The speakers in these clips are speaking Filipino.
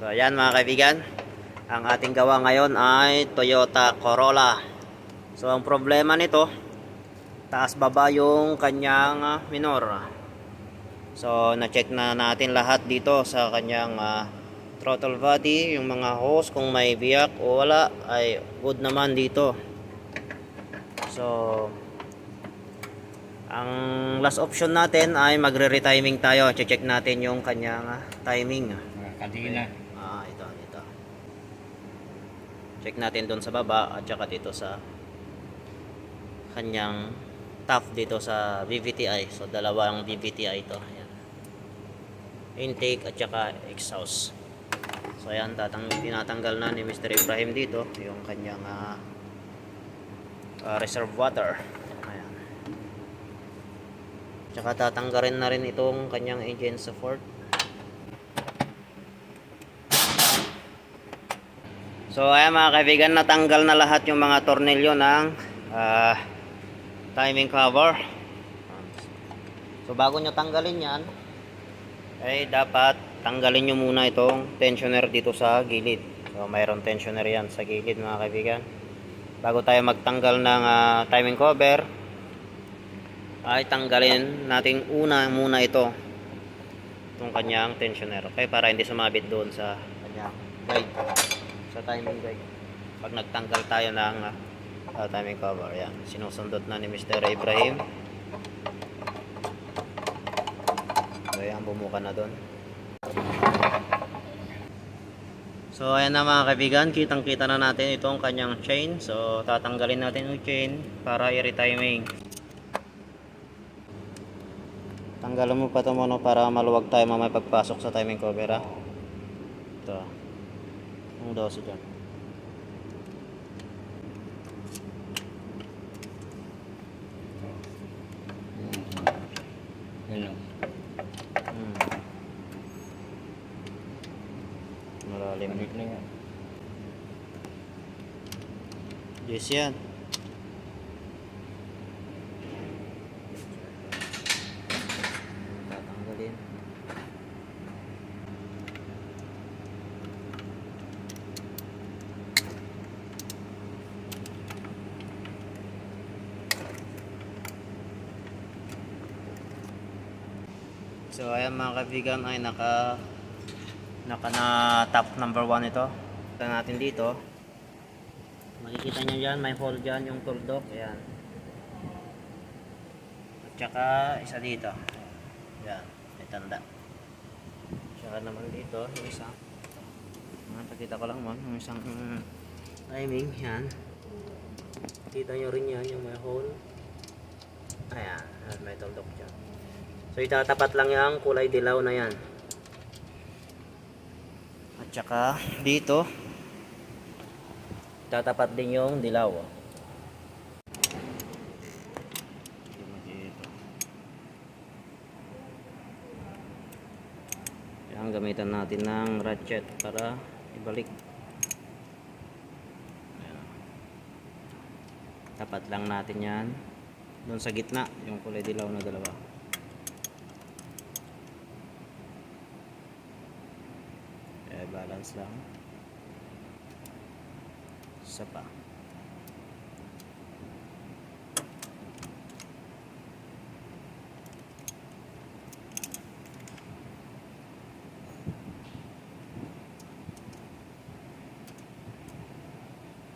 So ayan mga kaibigan, ang ating gawa ngayon ay Toyota Corolla. So ang problema nito, taas baba yung kanyang ah, minor. So na-check na natin lahat dito sa kanyang ah, throttle body, yung mga hose kung may biyak o wala ay good naman dito. So ang last option natin ay magre-retiming tayo. Check natin yung kanyang ah, timing. Mga kadena. Ah, ito, ito. Check natin doon sa baba at saka dito sa kanyang top dito sa VVTi. So, dalawang VVTi ito. Ayan. Intake at saka exhaust. So, ayan, tatang tinatanggal na ni Mr. Ibrahim dito yung kanyang ah, ah, reserve water. Ayan. Tsaka tatanggalin na rin itong kanyang engine support. So ayan mga kaibigan, natanggal na lahat yung mga tornilyo ng ah, timing cover. So bago nyo tanggalin yan, ay dapat tanggalin nyo muna itong tensioner dito sa gilid. So mayroon tensioner yan sa gilid mga kaibigan. Bago tayo magtanggal ng ah, timing cover, ay tanggalin natin una muna ito. Itong kanyang tensioner. Okay, para hindi sumabit doon sa kanyang guide sa timing guide. Pag nagtanggal tayo ng uh, timing cover, yan. Sinusundot na ni Mr. Ibrahim. So, yan, bumuka na doon. So, ayan na mga kaibigan, kitang-kita na natin itong kanyang chain. So, tatanggalin natin yung chain para i-retiming. Tanggalan mo pa ito muna para maluwag tayo mamaya pagpasok sa timing cover, ha? Ito. Ang dose dyan. Yun lang. Hmm. Malalim. Na yan. Yes yan. Tatanggalin. So ayan mga kaibigan ay naka naka na top number 1 ito. Ito natin dito. Makikita nyo dyan, may hole dyan yung tuldok. Ayan. At saka isa dito. Ayan, may tanda. Tsaka naman dito, yung isa. Ayan, pakita ko lang mo, yung isang mm, timing. Yan. Kita nyo rin yan, yung may hole. Ayan, may tuldok dyan. So itatapat lang yung kulay dilaw na yan. At saka dito, tatapat din yung dilaw. oh. Yan, gamitan natin ng ratchet para ibalik. Tapat lang natin yan. Doon sa gitna, yung kulay dilaw na dalawa. Balance lang. Isa pa.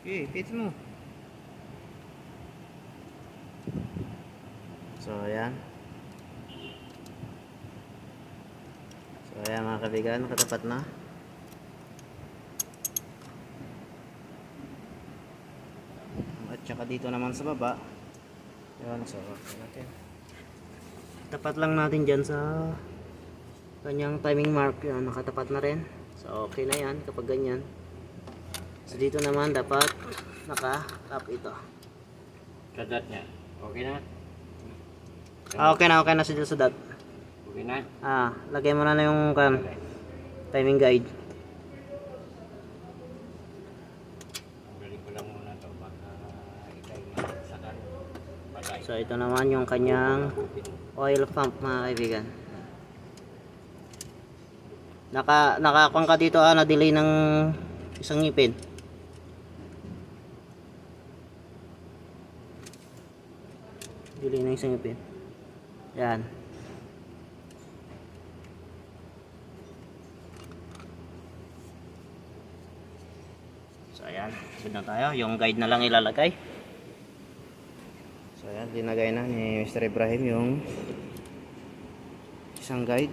Okay, pit mo. So, ayan. So, ayan mga kaibigan, nakatapat na. At saka dito naman sa baba. Yan, so natin. Tapat lang natin dyan sa kanyang timing mark. Yan, nakatapat na rin. So okay na yan kapag ganyan. So dito naman dapat naka-tap ito. Kadat niya. Okay na? Ah, okay na, okay na sa sa dot. Okay na? Ah, lagay mo na na yung kan, timing guide. Galing ko lang muna to. Baka ikay masakal. Patay. So ito naman yung kanyang oil pump mga kaibigan. Naka, nakakang ka dito ah, na-delay ng isang ngipin. Delay ng isang ngipin. Yan. So ayan, good na tayo. Yung guide na lang ilalagay. Dinagay na ni Mr. Ibrahim yung isang guide.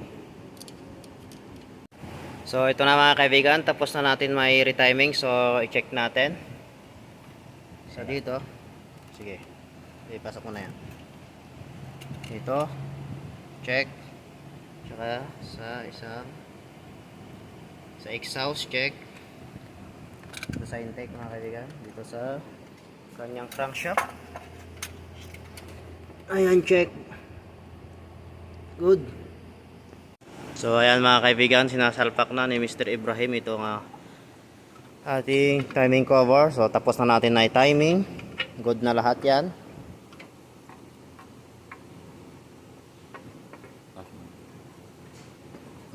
So ito na mga kaibigan, tapos na natin may retiming. So i-check natin. So dito, sige, ipasok mo na yan. Dito, check. Tsaka sa isang sa exhaust check. Dito sa intake mga kaibigan, dito sa kanyang crankshaft. Ayan, check. Good. So ayan mga kaibigan, sinasalpak na ni Mr. Ibrahim itong ah, ating timing cover. So tapos na natin na timing. Good na lahat yan.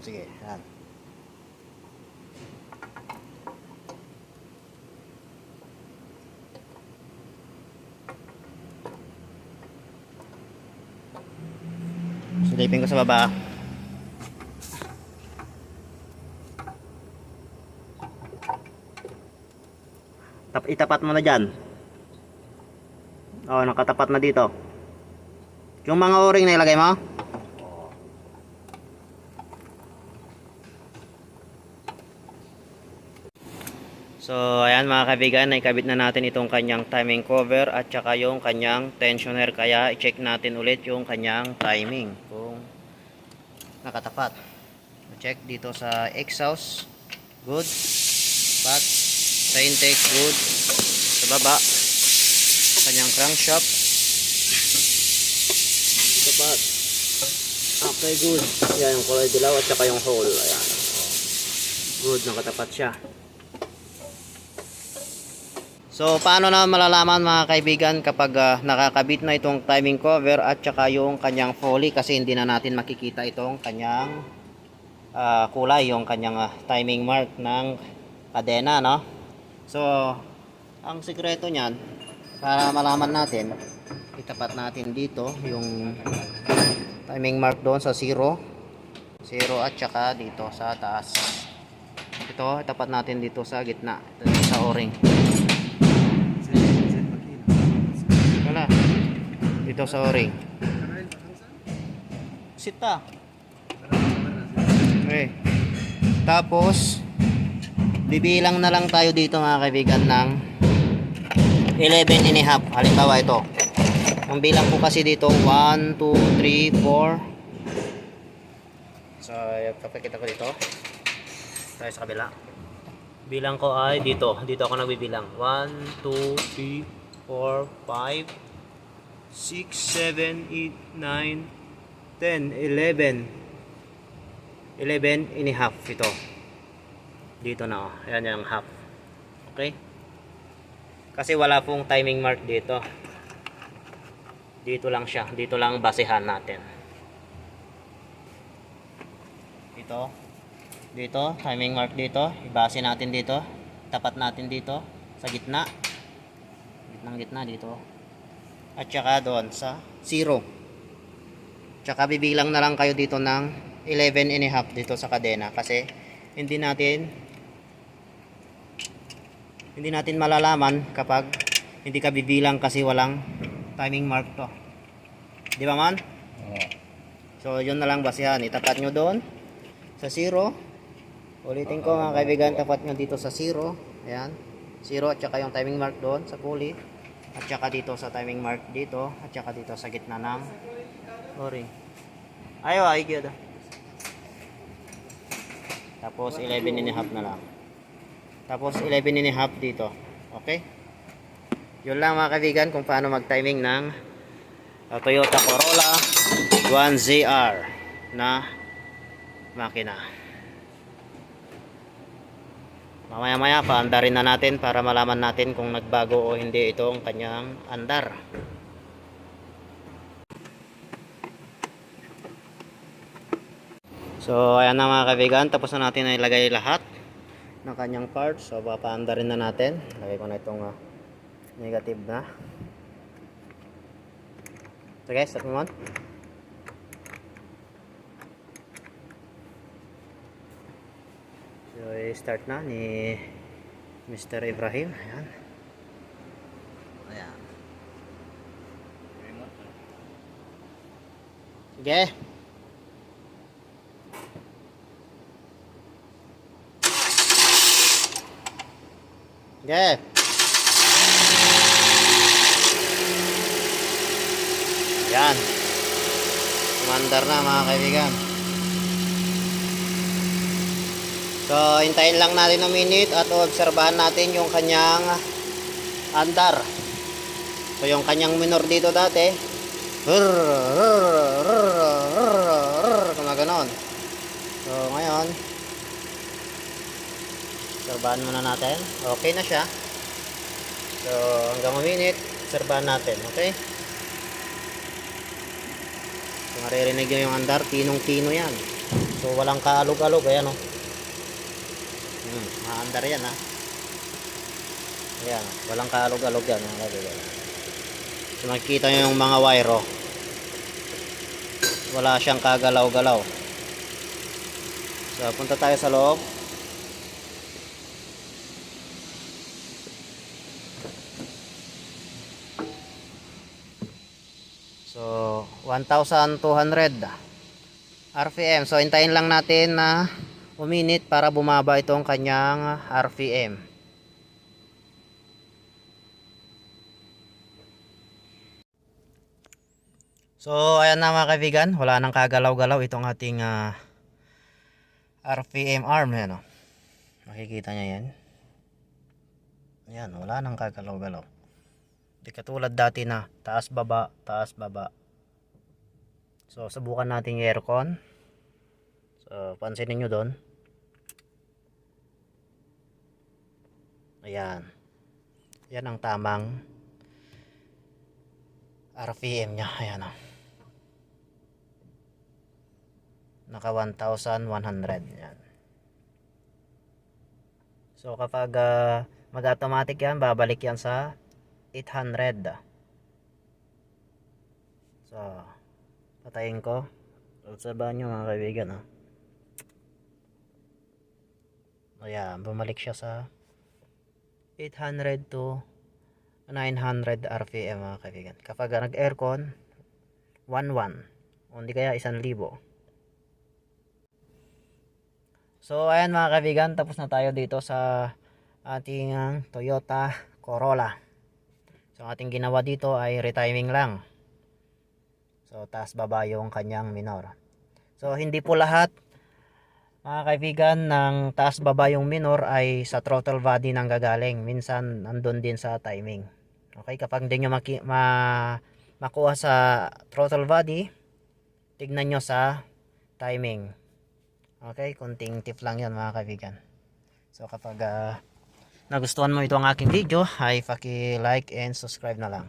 Sige, yan. Silipin ko sa baba. Tap itapat mo na dyan. Oh, nakatapat na dito. Yung mga o-ring na ilagay mo? So, ayan mga kaibigan, naikabit na natin itong kanyang timing cover at saka yung kanyang tensioner. Kaya, i-check natin ulit yung kanyang timing. Nakatapat. Check dito sa exhaust. Good. Pat. Sa intake, good. Sa baba. Kanyang crankshaft. Tapat. Okay, good. Yan yung kulay dilaw at saka yung hole. Ayan. Good, nakatapat siya. So, paano na malalaman mga kaibigan kapag ah, nakakabit na itong timing cover at saka yung kanyang foley kasi hindi na natin makikita itong kanyang ah, kulay, yung kanyang ah, timing mark ng kadena, no? So, ang sikreto niyan, para malaman natin, itapat natin dito yung timing mark doon sa 0, 0 at saka dito sa taas. Ito, itapat natin dito sa gitna, ito sa o-ring. Dito sa o-ring. Sita. Okay. Tapos, bibilang na lang tayo dito mga kaibigan ng 11 and a half. Halimbawa ito. Ang bilang ko kasi dito, 1, 2, 3, 4. So, papakita ko dito. Tayo sa kabila. Bilang ko ay dito. Dito ako nagbibilang. 1, 2, 3, 4, 5, 6, 7, 8, 9, 10, 11. 11 and half ito. Dito na oh. Ayan yung half. Okay? Kasi wala pong timing mark dito. Dito lang siya. Dito lang basehan natin. Dito. Dito. Timing mark dito. Ibase natin dito. Tapat natin dito. Sa gitna. Gitnang gitna dito. At saka doon sa 0. Tsaka bibilang na lang kayo dito ng 11 and a half dito sa kadena kasi hindi natin hindi natin malalaman kapag hindi ka bibilang kasi walang timing mark to. Di ba man? So yun na lang basihan. Itapat nyo doon sa 0. Ulitin ko mga kaibigan, tapat nyo dito sa 0. Ayan. 0 at saka yung timing mark doon sa pulley. At saka dito sa timing mark dito. At saka dito sa gitna ng o-ring. Ayaw, ay gyud. Tapos 11 and a half na lang. Tapos 11 and a half dito. Okay? Yun lang mga kaibigan kung paano mag-timing ng uh, Toyota Corolla 1ZR na makina. Mamaya maya paandarin na natin para malaman natin kung nagbago o hindi itong kanyang andar. So, ayan na mga kaibigan. Tapos na natin na ilagay lahat ng kanyang parts. So, papaanda rin na natin. Lagay ko na itong ah, negative na. So guys, start mo So, start na ni Mr. Ibrahim. Ayan. Ayan. Sige. Sige. Yan. Kumandar na mga kaibigan. So, hintayin lang natin ng minute at obserbahan natin yung kanyang andar. So, yung kanyang minor dito dati, Gumaganon. So, ngayon, serbahan muna natin. Okay na siya. So, hanggang minute, serbahan natin. Okay? So, maririnig nyo yung andar, tinong-tino yan. So, walang kaalog-alog. Ayan, oh. Hmm, maandar yan, ha. Ayan, walang kaalog-alog yan. So, makikita nyo yung mga wire, oh. Wala siyang kagalaw-galaw. So, punta tayo sa loob. So, 1,200 RPM. So, hintayin lang natin na uminit para bumaba itong kanyang RPM. So, ayan na mga kaibigan. Wala nang kagalaw-galaw itong ating ah, RPM arm. Ayan, oh. Makikita niya yan. Ayan, wala nang kagalaw-galaw. Di katulad dati na taas baba, taas baba. So, subukan natin yung aircon. So, pansinin nyo doon. Ayan. Yan ang tamang RPM niya. Ayan, oh. naka 1,100 yan. So kapag ah, mag-automatic yan, babalik yan sa 800. So, patayin ko. Obserbahan nyo mga kaibigan. Oh. Ayan, bumalik siya sa 800 to 900 RPM mga kaibigan. Kapag nag-aircon, 1,1. O hindi kaya 1,000. So ayan mga kaibigan, tapos na tayo dito sa ating ah, Toyota Corolla. So ating ginawa dito ay retiming lang. So taas baba yung kanyang minor. So hindi po lahat mga kaibigan ng taas baba yung minor ay sa throttle body nang gagaling. Minsan nandun din sa timing. Okay, kapag hindi nyo maki- ma makuha sa throttle body, tignan nyo sa timing. Okay, kunting tip lang yan mga kaibigan. So kapag ah, nagustuhan mo ito ang aking video, ay paki-like and subscribe na lang.